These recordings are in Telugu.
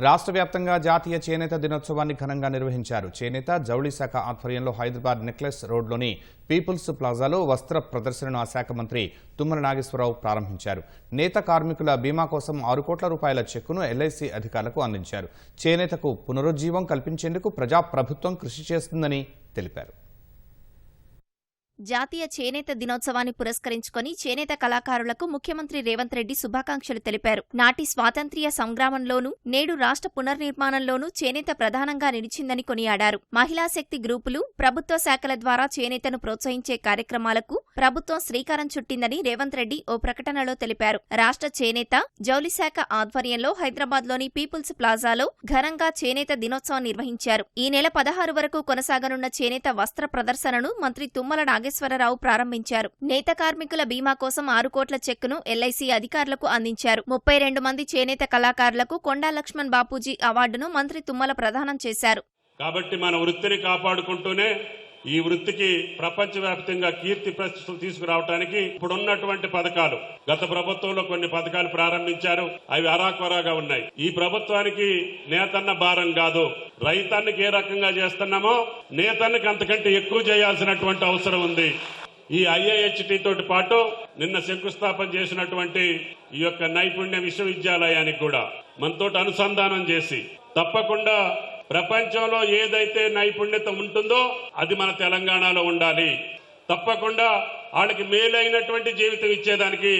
రాష్ట్ర వ్యాప్తంగా జాతీయ చేనేత దినోత్సవాన్ని ఘనంగా నిర్వహించారు. చేనేత జౌళి శాఖ ఆధ్వర్యంలో హైదరాబాద్ నెక్లెస్ రోడ్లోని పీపుల్స్ ప్లాజాలో వస్త్ర ప్రదర్శనను ఆ శాఖ మంత్రి తుమ్మల నాగేశ్వరరావు ప్రారంభించారు. నేత కార్మికుల బీమా కోసం ఆరు కోట్ల రూపాయల చెక్కును ఎల్ఐసి అధికారులకు అందించారు. చేనేతకు పునరుజ్జీవం కల్పించేందుకు ప్రజాప్రభుత్వం కృషి చేస్తుందని తెలిపారు. జాతీయ చేనేత దినోత్సవాన్ని పురస్కరించుకుని చేనేత కళాకారులకు ముఖ్యమంత్రి రేవంత్ రెడ్డి శుభాకాంక్షలు తెలిపారు. నాటి స్వాతంత్ర్య సంగ్రామంలోనూ నేడు రాష్ట్ర పునర్నిర్మాణంలోనూ చేనేత ప్రధానంగా నిలిచిందని కొనియాడారు. మహిళా శక్తి గ్రూపులు ప్రభుత్వ శాఖల ద్వారా చేనేతను ప్రోత్సహించే కార్యక్రమాలకు ప్రభుత్వం శ్రీకారం చుట్టిందని రేవంత్ రెడ్డి ఓ ప్రకటనలో తెలిపారు. రాష్ట్ర చేనేత జౌలి శాఖ ఆధ్వర్యంలో హైదరాబాద్లోని పీపుల్స్ ప్లాజాలో ఘనంగా చేనేత దినోత్సవం నిర్వహించారు. ఈ నెల పదహారు వరకు కొనసాగనున్న చేనేత వస్త్ర ప్రదర్శనను మంత్రి తుమ్మల నాగేశ్వరరావు ప్రారంభించారు. నేత కార్మికుల బీమా కోసం ఆరు కోట్ల చెక్కును ఎల్ఐసి అధికారులకు అందించారు. ముప్పై రెండు మంది చేనేత కళాకారులకు కొండా లక్ష్మణ్ బాపూజీ అవార్డును మంత్రి తుమ్మల ప్రదానం చేశారు. కాబట్టి మన వృత్తిని కాపాడుకుంటూనే ఈ వృత్తికి ప్రపంచవ్యాప్తంగా కీర్తి ప్రతిష్టలు తీసుకురావడానికి ఇప్పుడున్నటువంటి పథకాలు. గత ప్రభుత్వంలో కొన్ని పథకాలు ప్రారంభించారు. అవి అరాకొరాగా ఉన్నాయి. ఈ ప్రభుత్వానికి నేతన్న భారం కాదు. రైతానికి ఏ రకంగా చేస్తున్నామో నేతన్నకి అంతకంటే ఎక్కువ చేయాల్సినటువంటి అవసరం ఉంది. ఈ ఐఐహెచ్టి తోటి పాటు నిన్న శంకుస్థాపన చేసినటువంటి ఈ యొక్క నైపుణ్య విశ్వవిద్యాలయానికి కూడా మనతోటి అనుసంధానం చేసి తప్పకుండా ప్రపంచంలో ఏదైతే నైపుణ్యత ఉంటుందో అది మన తెలంగాణలో ఉండాలి. తప్పకుండా వాళ్ళకి మేలైనటువంటి జీవితం ఇచ్చేదానికి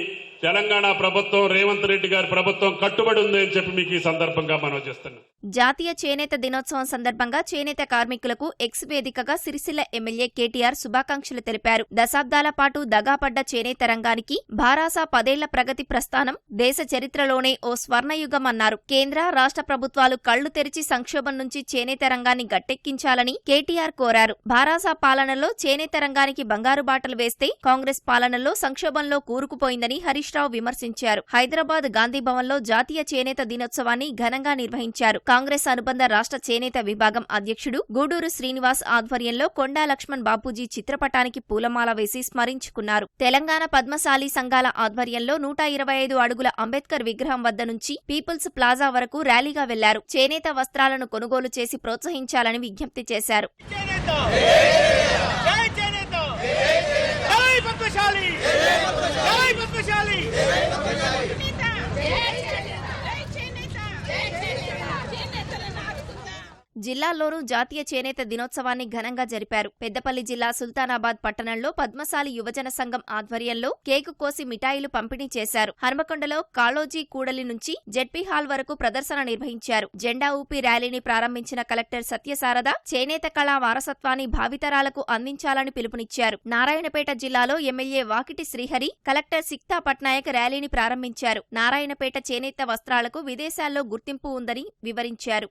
తెలంగాణ ప్రభుత్వం రేవంత్ రెడ్డి గారి ప్రభుత్వం కట్టుబడి ఉంది అని చెప్పి మీకు ఈ సందర్భంగా మనం చేస్తున్నాం. జాతీయ చేనేత దినోత్సవం సందర్భంగా చేనేత కార్మికులకు ఎక్స్ వేదికగా సిరిసిల్ల ఎమ్మెల్యే కేటీఆర్ శుభాకాంక్షలు తెలిపారు. దశాబ్దాల పాటు దగాపడ్డ చేనేత రంగానికి భారాసా పదేళ్ళ ప్రగతి ప్రస్థానం దేశ చరిత్రలోనే ఓ స్వర్ణయుగం అన్నారు. కేంద్ర రాష్ట్ర ప్రభుత్వాలు కళ్ళు తెరిచి సంక్షోభం నుంచి చేనేత రంగాన్ని గట్టెక్కించాలని కేటీఆర్ కోరారు. భారాసా పాలనలో చేనేత రంగానికి బంగారు బాటలు వేస్తే కాంగ్రెస్ పాలనలో సంక్షోభంలో కూరుకుపోయిందని హరీష్ రావు విమర్శించారు. హైదరాబాద్ గాంధీ భవన్లో జాతీయ చేనేత దినోత్సవాన్ని ఘనంగా నిర్వహించారు. కాంగ్రెస్ అనుబంధ రాష్ట్ర చేనేత విభాగం అధ్యక్షుడు గూడూరు శ్రీనివాస్ ఆధ్వర్యంలో కొండా లక్ష్మణ్ బాపూజీ చిత్రపటానికి పూలమాల వేసి స్మరించుకున్నారు. తెలంగాణ పద్మశాలి సంఘాల ఆధ్వర్యంలో నూట ఇరవై ఐదు అడుగుల అంబేద్కర్ విగ్రహం వద్ద నుంచి పీపుల్స్ ప్లాజా వరకు ర్యాలీగా వెళ్ళారు. చేనేత వస్త్రాలను కొనుగోలు చేసి ప్రోత్సహించాలని విజ్ఞప్తి చేశారు చేనేత జై చేనేత జై పద్మశాలి జై పద్మశాలి జిల్లాల్లోనూ జాతీయ చేనేత దినోత్సవాన్ని ఘనంగా జరిపారు. పెద్దపల్లి జిల్లా సుల్తానాబాద్ పట్టణంలో పద్మశాలి యువజన సంఘం ఆధ్వర్యంలో కేకు కోసి మిఠాయిలు పంపిణీ చేశారు. హన్మకొండలో కాళోజీ కూడలి నుంచి జెడ్పీ హాల్ వరకు ప్రదర్శన నిర్వహించారు. జెండా ఊపి ర్యాలీని ప్రారంభించిన కలెక్టర్ సత్యసారద చేనేత కళా వారసత్వాన్ని భావితరాలకు అందించాలని పిలుపునిచ్చారు. నారాయణపేట జిల్లాలో ఎమ్మెల్యే వాకిటి శ్రీహరి కలెక్టర్ సిక్తా పట్నాయక్ ర్యాలీని ప్రారంభించారు. నారాయణపేట చేనేత వస్త్రాలకు విదేశాల్లో గుర్తింపు ఉందని వివరించారు.